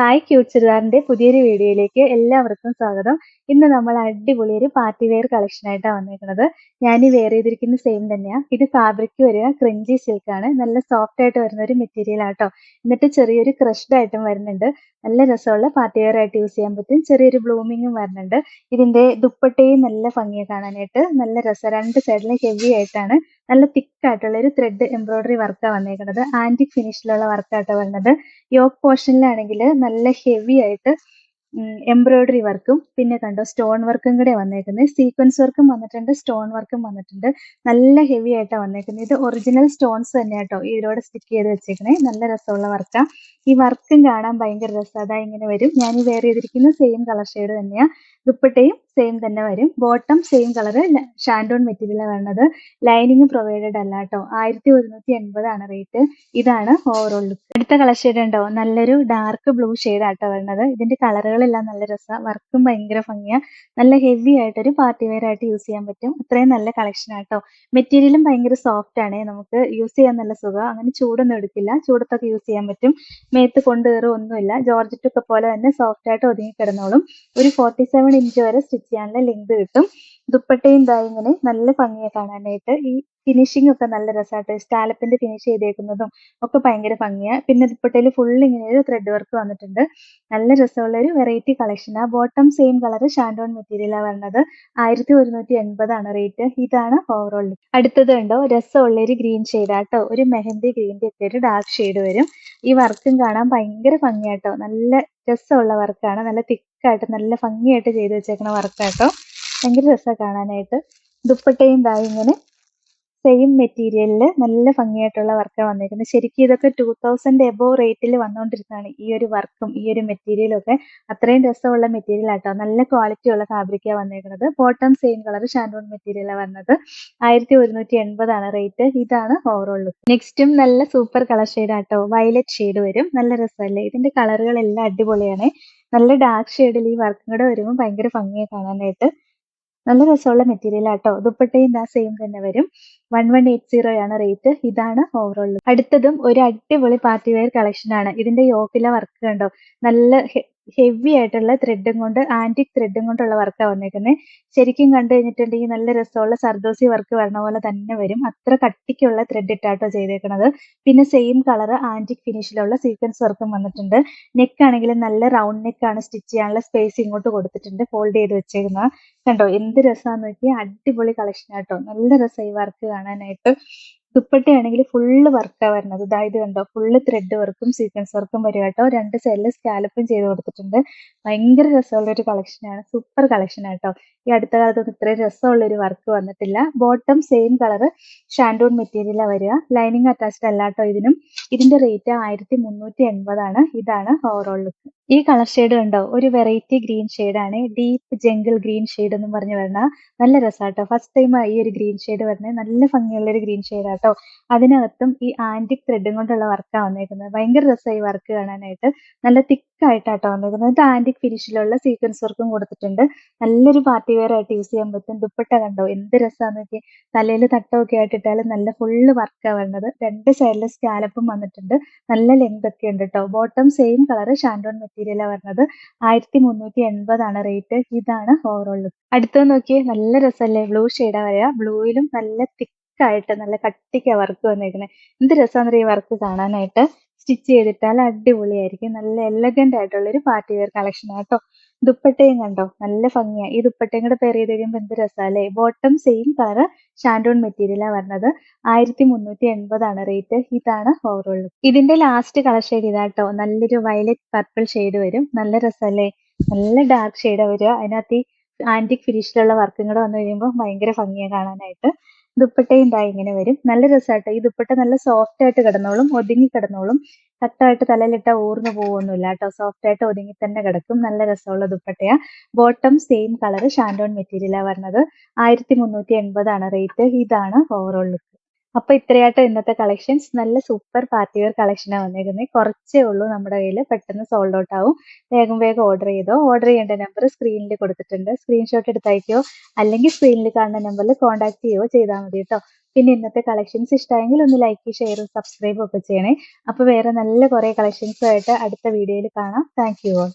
Hi cute ചുരിദാറിന്റെ പുതിയൊരു വീഡിയോയിലേക്ക് എല്ലാവർക്കും സ്വാഗതം. ഇന്ന് നമ്മൾ അടിപൊളി ഒരു പാർട്ടി വെയർ കളക്ഷൻ ആയിട്ടാണ് വന്നിരിക്കുന്നത് ഞാൻ ഈ വെയർ ചെയ്തിരിക്കുന്ന സെയിം തന്നെയാണ് ഇത് ഫാബ്രിക് വരിക ക്രിഞ്ചി സിൽക്ക് ആണ്. നല്ല സോഫ്റ്റ് ആയിട്ട് വരുന്ന ഒരു മെറ്റീരിയൽ ആട്ടോ. എന്നിട്ട് ചെറിയൊരു ക്രഷ്ഡ് ആയിട്ടും വരുന്നുണ്ട്. നല്ല രസമുള്ള പാർട്ടി വെയർ ആയിട്ട് യൂസ് ചെയ്യാൻ പറ്റും. ചെറിയൊരു ബ്ലൂമിങ്ങും വരുന്നുണ്ട്. ഇതിന്റെ ദുപ്പട്ടയും നല്ല ഭംഗിയെ കാണാനായിട്ട്. നല്ല രസം. രണ്ട് സൈഡിലും ഹെവി ആയിട്ടാണ്. നല്ല തിക്ക് ആയിട്ടുള്ള ഒരു ത്രെഡ് എംബ്രോയിഡറി വർക്കാണ് വന്നേക്കുന്നത് ആന്റിക് ഫിനിഷിലുള്ള വർക്കാട്ടോ വന്നത്. യോക്ക് പോർഷനിലാണെങ്കിൽ നല്ല ഹെവി ആയിട്ട് എംബ്രോയിഡറി വർക്കും പിന്നെ കണ്ടോ സ്റ്റോൺ വർക്കും കൂടെ വന്നേക്കുന്നത് സീക്വൻസ് വർക്കും വന്നിട്ടുണ്ട് സ്റ്റോൺ വർക്കും വന്നിട്ടുണ്ട്. നല്ല ഹെവി ആയിട്ടാണ് വന്നേക്കുന്നത് ഇത് ഒറിജിനൽ സ്റ്റോൺസ് തന്നെ കേട്ടോ ഇതിലൂടെ സ്റ്റിക്ക് ചെയ്ത് വെച്ചേക്കണേ നല്ല രസമുള്ള വർക്കാണ് ഈ വർക്കും കാണാൻ ഭയങ്കര രസം. അതാ ഇങ്ങനെ വരും. ഞാൻ ഈ വെയർ ചെയ്തിരിക്കുന്ന സെയിം കളർ ഷെയ്ഡ് തന്നെയാണ് ദുപ്പട്ടയും സെയിം തന്നെ വരും. ബോട്ടം സെയിം കളർ ഷാൻഡോൺ മെറ്റീരിയലാണ് വരുന്നത് ലൈനിങ് പ്രൊവൈഡഡ് അല്ല കേട്ടോ ആയിരത്തി ഒരുന്നൂറ്റി എൺപതാണ് റേറ്റ് ഇതാണ് ഓവറോൾ ലുക്ക് അടുത്ത കളർ ഷെയ്ഡ് ഉണ്ടോ? നല്ലൊരു ഡാർക്ക് ബ്ലൂ ഷെയ്ഡ് ആട്ടോ വരുന്നത് ഇതിന്റെ കളറുകളെല്ലാം നല്ല രസമാണ് വർക്കും ഭയങ്കര ഭംഗിയാണ് നല്ല ഹെവി ആയിട്ടൊരു പാർട്ടി വെയർ ആയിട്ട് യൂസ് ചെയ്യാൻ പറ്റും. അത്രയും നല്ല കളക്ഷൻ ആട്ടോ. മെറ്റീരിയലും ഭയങ്കര സോഫ്റ്റ് ആണ്. നമുക്ക് യൂസ് ചെയ്യാൻ നല്ല സുഖം. അങ്ങനെ ചൂടൊന്നും എടുക്കില്ല. ചൂടത്തൊക്കെ യൂസ് ചെയ്യാൻ പറ്റും. മേത്ത് കൊണ്ടുകയറും ഒന്നുമില്ല. ജോർജറ്റൊക്കെ പോലെ തന്നെ സോഫ്റ്റ് ആയിട്ട് ഒതുങ്ങി കിടന്നോളും. ഒരു ഫോർട്ടി സെവൻ ഇഞ്ച് വരെ സ്റ്റിച്ച് ചെയ്യാനുള്ള ലിങ്ക് കിട്ടും. ദുപ്പട്ടയും ദാ ഇങ്ങനെ നല്ല ഭംഗിയാണ് കാണാനായിട്ട്. ഈ ഫിനിഷിംഗ് ഒക്കെ നല്ല രസമായിട്ട് സ്റ്റാലപ്പിന്റെ ഫിനിഷ് ചെയ്തേക്കുന്നതും ഒക്കെ ഭയങ്കര ഭംഗിയാണ് പിന്നെ ദുപ്പട്ടയിൽ ഫുൾ ഇങ്ങനെ ഒരു ത്രെഡ് വർക്ക് വന്നിട്ടുണ്ട്. നല്ല രസമുള്ള ഒരു വെറൈറ്റി കളക്ഷനാണ് ബോട്ടം സെയിം കളർ ഷാൻഡോൺ മെറ്റീരിയലാണ് വരുന്നത് ആയിരത്തി ഒരുന്നൂറ്റി എൺപതാണ് റേറ്റ് ഇതാണ് ഓവറോൾ അടുത്തത് ഉണ്ടോ രസമുള്ള ഒരു ഗ്രീൻ ഷെയ്ഡ് ആട്ടോ. ഒരു മെഹന്തി ഗ്രീന്റെ ഒക്കെ ഒരു ഡാർക്ക് ഷെയ്ഡ് വരും. ഈ വർക്കും കാണാൻ ഭയങ്കര ഭംഗിയാട്ടോ. നല്ല രസമുള്ള വർക്കാണ് നല്ല തിക്കായിട്ട് നല്ല ഭംഗിയായിട്ട് ചെയ്ത് വെച്ചേക്കുന്ന വർക്കാട്ടോ ഭയങ്കര രസമാണ് കാണാനായിട്ട്. ദുപ്പട്ടയും ദാ ഇങ്ങനെ സെയിം മെറ്റീരിയലിൽ നല്ല ഭംഗിയായിട്ടുള്ള വർക്കാണ് വന്നിരിക്കുന്നത് ശരിക്കും ഇതൊക്കെ ടൂ തൗസൻഡ് എബോവ് റേറ്റിൽ വന്നുകൊണ്ടിരുന്നതാണ് ഈ ഒരു വർക്കും ഈ ഒരു മെറ്റീരിയലും ഒക്കെ. അത്രയും രസമുള്ള മെറ്റീരിയൽ ആട്ടോ. നല്ല ക്വാളിറ്റി ഉള്ള ഫാബ്രിക്കാണ് വന്നിരിക്കുന്നത് ബോട്ടം സെയിം കളർ ഷാൻഡോൺ മെറ്റീരിയലാണ് വന്നത്. ആയിരത്തി ഒരുന്നൂറ്റി എൺപതാണ് റേറ്റ് ഇതാണ് ഓവറോൾ ലുക്ക് നെക്സ്റ്റും നല്ല സൂപ്പർ കളർ ഷെയ്ഡ് ആട്ടോ. വയലറ്റ് ഷെയ്ഡ് വരും. നല്ല രസമല്ലേ? ഇതിന്റെ കളറുകളെല്ലാം അടിപൊളിയാണ്. നല്ല ഡാർക്ക് ഷെയ്ഡിൽ ഈ വർക്കും കൂടെ വരുമ്പോൾ ഭയങ്കര ഭംഗിയാണ് കാണാനായിട്ട്. നല്ല രസമുള്ള മെറ്റീരിയൽ ആട്ടോ. ദുപ്പട്ടയും ആ സെയിം തന്നെ വരും. വൺ വൺ എയ്റ്റ് സീറോ ആണ് റേറ്റ് ഇതാണ് ഓവറോൾ അടുത്തതും ഒരു അടിപൊളി പാർട്ടി വെയർ കളക്ഷൻ ആണ്. ഇതിന്റെ യോക്കിലെ വർക്ക് കണ്ടോ? നല്ല ഹെവി ആയിട്ടുള്ള ത്രെഡും കൊണ്ട് ആന്റിക് ത്രെഡും കൊണ്ടുള്ള വർക്കാണ് വന്നേക്കുന്നത് ശരിക്കും കണ്ടു കഴിഞ്ഞിട്ടുണ്ടെങ്കിൽ നല്ല രസമുള്ള സർദോസി വർക്ക് വരണ പോലെ തന്നെ വരും. അത്ര കട്ടിക്കുള്ള ത്രെഡ് ഇട്ടാട്ടോ ചെയ്തേക്കുന്നത് പിന്നെ സെയിം കളർ ആന്റിക് ഫിനിഷിലുള്ള സീക്വൻസ് വർക്കും വന്നിട്ടുണ്ട്. നെക്ക് ആണെങ്കിലും നല്ല റൗണ്ട് നെക്ക് ആണ് സ്റ്റിച്ച് ചെയ്യാനുള്ള സ്പേസ് ഇങ്ങോട്ട് കൊടുത്തിട്ടുണ്ട്. ഫോൾഡ് ചെയ്ത് വെച്ചേക്കുന്നത് കണ്ടോ? എന്ത് രസമാന്ന് നോക്കിയാൽ അടിപൊളി കളക്ഷൻ ആട്ടോ. നല്ല രസം ഈ വർക്ക് കാണാനായിട്ട്. ദുപ്പട്ടയാണെങ്കിൽ ഫുള്ള് വർക്കാണ് വരുന്നത്. ഇതാ ഇത് കണ്ടോ ഫുള്ള് ത്രെഡ് വർക്കും സീക്വൻസ് വർക്കും വരും കേട്ടോ. രണ്ട് സൈഡിൽ സ്കാലപ്പും ചെയ്ത് കൊടുത്തിട്ടുണ്ട്. ഭയങ്കര രസമുള്ള ഒരു കളക്ഷനാണ് സൂപ്പർ കളക്ഷൻ ആട്ടോ ഈ അടുത്ത കാലത്തൊന്നും ഇത്രയും രസമുള്ള ഒരു വർക്ക് വന്നിട്ടില്ല ബോട്ടം സെയിം കളർ ഷാൻഡോൺ മെറ്റീരിയലാണ് വരിക. ലൈനിങ് അറ്റാച്ച്ഡ് അല്ലാട്ടോ ഇതിനും. ഇതിന്റെ റേറ്റ് ആയിരത്തി മുന്നൂറ്റി എൺപതാണ്. ഇതാണ് ഓവറോൾ ലുക്ക് ഈ കളർ ഷെയ്ഡ് കണ്ടോ? ഒരു വെറൈറ്റി ഗ്രീൻ ആണ്. ഡീപ്പ് ജംഗിൾ ഗ്രീൻ ഷെയ്ഡ് എന്ന് പറഞ്ഞു വരണ നല്ല രസമാട്ടോ ഫസ്റ്റ് ടൈം ഈ ഒരു ഗ്രീൻ ഷെയ്ഡ് വരണേ നല്ല ഭംഗിയുള്ള ഒരു ഗ്രീൻ ആട്ടോ. അതിനകത്തും ഈ ആന്റിക് ത്രെഡും കൊണ്ടുള്ള വർക്കാണ് വന്നേക്കുന്നത്. ഭയങ്കര രസമായി വർക്ക് കാണാനായിട്ട്. നല്ല തിക്കായിട്ടാട്ടോ വന്നിരിക്കുന്നത്. ഇത് ആന്റിക് ഫിനിഷിലുള്ള സീക്വൻസ് വർക്കും കൊടുത്തിട്ടുണ്ട്. നല്ലൊരു പാർട്ടി വെയർ ആയിട്ട് യൂസ് ചെയ്യാൻ പറ്റും. ദുപ്പട്ട കണ്ടോ? എന്ത് രസമാന്ന് നോക്കി തലയിൽ തട്ടമൊക്കെ ആയിട്ടിട്ടാലും നല്ല ഫുള്ള് വർക്കാണ് വരുന്നത് രണ്ട് സൈഡിൽ സ്കാലപ്പും വന്നിട്ടുണ്ട്. നല്ല ലെങ്ത് ഒക്കെ ഉണ്ട് കേട്ടോ ബോട്ടം സെയിം കളർ ഷാൻഡോൺ മെറ്റീരിയലാണ് വരുന്നത് ആയിരത്തി മുന്നൂറ്റി എൺപതാണ് റേറ്റ് ഇതാണ് ഓവറോൾ അടുത്തത് നോക്കി നല്ല രസമല്ലേ? ബ്ലൂ ഷെയ്ഡാ വരിക ബ്ലൂയിലും നല്ല തിക്കായിട്ട് നല്ല കട്ടിക്ക വർക്ക് വന്നിരിക്കുന്നത് എന്ത് രസമാണെന്നറിയ ഈ വർക്ക് കാണാനായിട്ട്? സ്റ്റിച്ച് ചെയ്തിട്ടാൽ അടിപൊളിയായിരിക്കും. നല്ല എലഗന്റ് ആയിട്ടുള്ള ഒരു പാർട്ടി വെയർ കളക്ഷൻ ആട്ടോ ദുപ്പട്ടയും കണ്ടോ? നല്ല ഭംഗിയാ. ഈ ദുപ്പട്ടയും കൂടെ പെയർ ചെയ്ത് കഴിയുമ്പോൾ എന്ത് രസമല്ലേ ബോട്ടം സെയിം കളർ ഷാൻഡോൺ മെറ്റീരിയലാണ് വരുന്നത് ആയിരത്തി മുന്നൂറ്റി എൺപതാണ് റേറ്റ് ഇതാണ് ഓവറോൾ ഇതിന്റെ ലാസ്റ്റ് കളർ ഷെയ്ഡ് ഇതാട്ടോ നല്ലൊരു വയലറ്റ് പർപ്പിൾ ഷെയ്ഡ് വരും. നല്ല രസമല്ലേ നല്ല ഡാർക്ക് ഷെയ്ഡ് വരിക. അതിനകത്ത് ഈ ആന്റിക് ഫിനിഷിലുള്ള വർക്കും കൂടെ വന്നു കഴിയുമ്പോൾ ഭയങ്കര ഭംഗിയാണ് കാണാനായിട്ട്. ദുപ്പട്ടയും ഇതാ ഇങ്ങനെ വരും. നല്ല രസമായിട്ട് ഈ ദുപ്പട്ട നല്ല സോഫ്റ്റ് ആയിട്ട് കിടന്നോളും ഒതുങ്ങി കിടന്നോളും. കട്ടായിട്ട് തലയിലിട്ട ഊർന്നു പോവൊന്നുമില്ല കേട്ടോ സോഫ്റ്റ് ആയിട്ട് ഒതുങ്ങി തന്നെ കിടക്കും. നല്ല രസമുള്ള ദുപ്പട്ടയാ. ബോട്ടം സെയിം കളർ ഷാൻഡോൺ മെറ്റീരിയലാണ് വരുന്നത്. ആയിരത്തി മുന്നൂറ്റി എൺപതാണ് റേറ്റ് ഇതാണ് ഓവറോൾ ലുക്ക് അപ്പൊ ഇത്രയായിട്ട് ഇന്നത്തെ കളക്ഷൻസ് നല്ല സൂപ്പർ പാർട്ടി വെയർ കളക്ഷനാണ് വന്നേക്കുന്നത് കുറച്ചേ ഉള്ളൂ നമ്മുടെ കയ്യിൽ പെട്ടെന്ന് സോൾഡ് ഔട്ട് ആവും. വേഗം വേഗം ഓർഡർ ചെയ്തോ? ഓർഡർ ചെയ്യേണ്ട നമ്പർ സ്ക്രീനിൽ കൊടുത്തിട്ടുണ്ട്. സ്ക്രീൻഷോട്ട് എടുത്ത് അയക്കുകയോ അല്ലെങ്കിൽ സ്ക്രീനിൽ കാണുന്ന നമ്പറിൽ കോൺടാക്ട് ചെയ്യുകയോ ചെയ്താൽ മതി കേട്ടോ പിന്നെ ഇന്നത്തെ കളക്ഷൻസ് ഇഷ്ടമായെങ്കിൽ ഒന്ന് ലൈക്ക് ഷെയറും സബ്സ്ക്രൈബ് ഒക്കെ ചെയ്യണേ. അപ്പോൾ വേറെ നല്ല കുറേ കളക്ഷൻസുമായിട്ട് അടുത്ത വീഡിയോയിൽ കാണാം. Thank you all